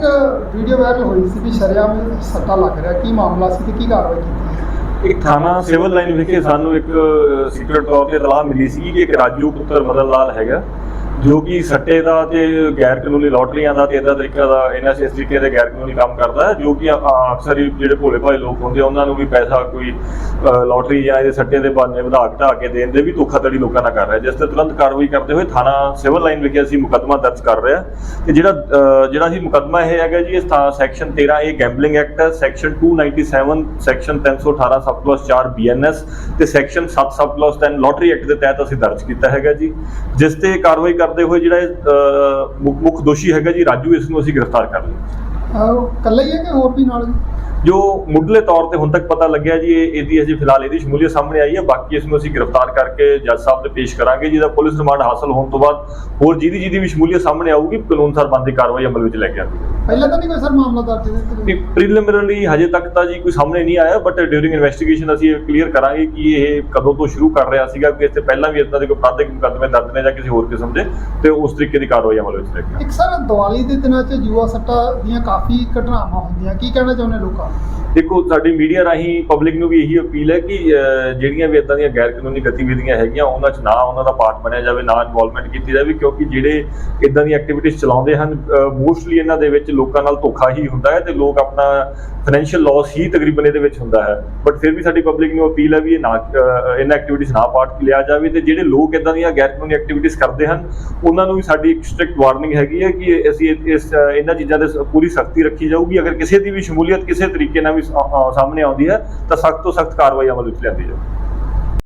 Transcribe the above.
ਇੱਕ video viral ਹੋਈ ਸੀ ਕਿ ਸ਼ਰਿਆਮ ਸੱਟਾ ਲੱਗ ਰਿਹਾ। ਕੀ ਮਾਮਲਾ ਸੀ ਤੇ ਕੀ ਕਾਰਵਾਈ ਕੀਤੀ ਇੱਕ ਥਾਣਾ ਸਿਵਲ ਲਾਈਨ ਵਿਖੇ ਸਾਨੂੰ ਇੱਕ ਸੀਕ੍ਰੇਟ ਤੌਰ ਤੇ ਇਤਲਾਹ ਮਿਲੀ ਸੀ ਕਿ ਇੱਕ ਰਾਜੂ ਪੁੱਤਰ ਮਦਨ ਲਾਲ ਹੈਗਾ। ਜੋ ਕਿ ਸੱਟੇ ਦਾ ਤੇ ਗੈਰ ਕਾਨੂੰਨੀ ਲੋਟਰੀਆਂ ਦਾ ਤੇ ਇਦਾਂ ਤਰੀਕਾ ਦਾ ਇਹਨਾਂ ਤਰੀਕੇ ਦੇ ਗੈਰ ਕਾਨੂੰਨੀ ਕੰਮ ਕਰਦਾ ਹੈ, ਜੋ ਕਿ ਅਕਸਰ ਹੀ ਜਿਹੜੇ ਭੋਲੇ ਭਾਲੇ ਲੋਕ ਹੁੰਦੇ ਉਹਨਾਂ ਨੂੰ ਵੀ ਪੈਸਾ ਕੋਈ ਲੋਟਰੀ ਜਾਂ ਇਹਦੇ ਸੱਟੇ ਦੇ ਬਹਾਨੇ ਵਧਾ ਘਟਾ ਕੇ ਦੇਣ ਦੇ ਵੀ ਧੋਖਾਧੜੀ ਲੋਕਾਂ ਨਾਲ ਕਰ ਰਿਹਾ ਜਿਸ ਤੇ ਤੁਰੰਤ ਕਾਰਵਾਈ ਕਰਦੇ ਹੋਏ ਥਾਣਾ ਸਿਵਲ ਲਾਈਨ ਵਿਖੇ ਅਸੀਂ ਮੁਕੱਦਮਾ ਦਰਜ ਕਰ ਰਹੇ ਹਾਂ ਤੇ ਜਿਹੜਾ ਜਿਹੜਾ ਅਸੀਂ ਮੁਕੱਦਮਾ ਇਹ ਹੈਗਾ ਜੀ, ਇਸ ਸੈਕਸ਼ਨ 13 ਇਹ ਗੈਂਬਲਿੰਗ ਐਕਟ ਹੈ section 297 section 318 sub class 4 BNS ਤੇ section 7 sub class 10 lottery act ਦੇ ਤਹਿਤ ਅਸੀਂ ਦਰਜ ਕੀਤਾ ਹੈਗਾ ਜੀ। ਜਿਸ ਤੇ ਕਾਰਵਾਈ ਕਰਦੇ ਹੋਏ ਜਿਹੜਾ ਮੁੱਖ ਮੁੱਖ ਦੋਸ਼ੀ ਹੈਗਾ ਜੀ ਰਾਜੂ ਇਸ ਨੂੰ ਅਸੀਂ ਗ੍ਰਿਫਤਾਰ ਕਰ ਲਿਆ। ਇਕੱਲਾ ਹੀ ਹੈ ਕਿ ਹੋਰ ਵੀ ਨਾਲ ਜੋ ਮੁੱਢਲੇ ਤੌਰ ਤੇ ਹੁਣ ਤੱਕ ਪਤਾ ਲੱਗਿਆ ਜੀ ਇਹ ਇਹਦੀ ਅਜੇ ਫਿਲਹਾਲ ਇਹਦੀ ਸ਼ਮੂਲੀਅਤ ਸਾਹਮਣੇ ਆਈ ਹੈ ਬਾਕੀ ਇਸ ਨੂੰ ਅਸੀਂ ਗ੍ਰਿਫਤਾਰ ਕਰਕੇ ਜੱਜ ਸਾਹਿਬ ਦੇ ਪੇਸ਼ ਕਰਾਂਗੇ ਜਿਹਦਾ ਪੁਲਿਸ ਰਿਮਾਂਡ ਹਾਸਲ ਹੋਣ ਤੋਂ ਬਾਅਦ ਹੋਰ ਜਿਹਦੀ ਜਿਹਦੀ ਵੀ ਸ਼ਮੂਲੀਅਤ ਸਾਹਮਣੇ ਆਊਗੀ ਕਾਨੂੰਨ ਸਰ ਬੰਦੀ ਕਾਰਵਾਈ ਅਮਲ ਵਿੱਚ ਲੈ ਕੇ ਆਉਂਦੀ ਪਹਿਲਾਂ ਤਾਂ ਨਹੀਂ ਕੋਈ ਸਰ ਮਾਮਲਾ ਦਰਜ ਇਹਦੇ ਤੇ ਪ੍ਰੀਲਿਮਿਨਰੀ ਹਜੇ ਤੱਕ ਤਾਂ ਜੀ ਕੋਈ ਸਾਹਮਣੇ ਨਹੀਂ ਆਇਆ ਬਟ ਡਿਊਰਿੰਗ ਇਨਵੈਸਟੀਗੇਸ਼ਨ ਅਸੀਂ ਇਹ ਕਲੀਅਰ ਕਰਾਂਗੇ ਕਿ ਇਹ ਕਦੋਂ ਤੋਂ ਸ਼ੁਰੂ ਕਰ ਰਿਹਾ ਸੀਗਾ ਕਿ ਇਸ ਤੋਂ ਪਹਿਲਾਂ ਵੀ ਇਦਾਂ ਦੇ ਕੋਈ ਅਪਰਾਧਿਕ ਮੁਕੱਦਮੇ ਦਰਜ ਨੇ ਜਾਂ ਕਿਸੇ ਹੋਰ ਕਿਸਮ ਦੇ ਤੇ ਉਸ ਤਰੀਕੇ ਦੀ ਕਾਰਵਾਈ ਅਮਲ ਵਿੱਚ ਲੈ ਕੇ ਇੱਕ ਸਰ ਦੀਵਾਲੀ ਦੇ ਦਿਨਾਂ 'ਚ ਜੂਆ ਸੱਟਾ ਦੀਆਂ ਕਾਫੀ ਘਟਨਾਵਾਂ ਹੁੰਦੀਆਂ ਕੀ ਕਹਿਣਾ ਚਾਹੁੰਦੇ ਲੋਕਾਂ? ਦੇਖੋ, ਸਾਡੀ ਮੀਡੀਆ ਰਾਹੀਂ ਪਬਲਿਕ ਨੂੰ ਵੀ ਇਹੀ ਅਪੀਲ ਹੈ ਕਿ ਜਿਹੜੀਆਂ ਵੀ ਇਦਾਂ ਦੀਆਂ ਗੈਰ ਕਾਨੂੰਨੀ ਗਤੀਵਿਧੀਆਂ ਹੈਗੀਆਂ, ਉਹਨਾਂ 'ਚ ਨਾ ਉਹਨਾਂ ਦਾ ਪਾਰਟ ਬਣਿਆ ਜਾਵੇ, ਨਾ ਇਨਵੋਲਵਮੈਂਟ ਕੀਤੀ ਜਾਵੇ, ਕਿਉਂਕਿ ਜਿਹੜੇ ਇਦਾਂ ਦੀਆਂ ਐਕਟੀਵਿਟੀਜ਼ ਚਲਾਉਂਦੇ ਹਨ ਮੋਸਟਲੀ ਇਹਨਾਂ ਦੇ ਵਿੱਚ ਲੋਕਾਂ ਨਾਲ ਧੋਖਾ ਹੀ ਹੁੰਦਾ ਹੈ ਤੇ ਲੋਕ ਆਪਣਾ ਫਾਈਨੈਂਸ਼ੀਅਲ ਲਾਸ ਹੀ ਤਕਰੀਬਨ ਇਹਦੇ ਵਿੱਚ ਹੁੰਦਾ ਹੈ। ਬਟ ਫਿਰ ਵੀ ਸਾਡੀ ਪਬਲਿਕ ਨੂੰ ਅਪੀਲ ਹੈ ਵੀ ਇਹ ਨਾ ਇਹਨਾਂ ਐਕਟੀਵਿਟੀਜ਼ ਨਾ ਪਾਰਟ ਲਿਆ ਜਾਵੇ ਤੇ ਜਿਹੜੇ ਲੋਕ ਇਦਾਂ ਦੀਆਂ ਗੈਰ ਕਾਨੂੰਨੀ ਐਕਟੀਵਿਟੀਜ਼ ਕਰਦੇ ਹਨ, ਉਹਨਾਂ ਨੂੰ ਵੀ ਸਾਡੀ ਇੱਕ ਸਟ੍ਰਿਕਟ ਵਾਰਨਿੰਗ ਹੈਗੀ ਹੈ ਕਿ ਅਸੀਂ ਇਸ ਇਹਨਾਂ ਚੀਜ਼ਾਂ ਦੇ ਸ- ਪੂਰੀ ਸਖਤੀ ਰੱਖੀ ਜਾਊਗੀ। ਅਗਰ ਕਿਸੇ ਦੀ ਵੀ ਸ਼ਮੂਲੀਅਤ ਕਿਸੇ ਤਰੀਕੇ ਨਾਲ ਵੀ ਸਾਹਮਣੇ ਆਉਂਦੀ ਹੈ ਤਾਂ ਸਖਤ ਤੋਂ ਸਖਤ ਕਾਰਵਾਈ ਅਮਲ ਵਿੱਚ ਲਿਆਂਦੀ ਜਾਵੇ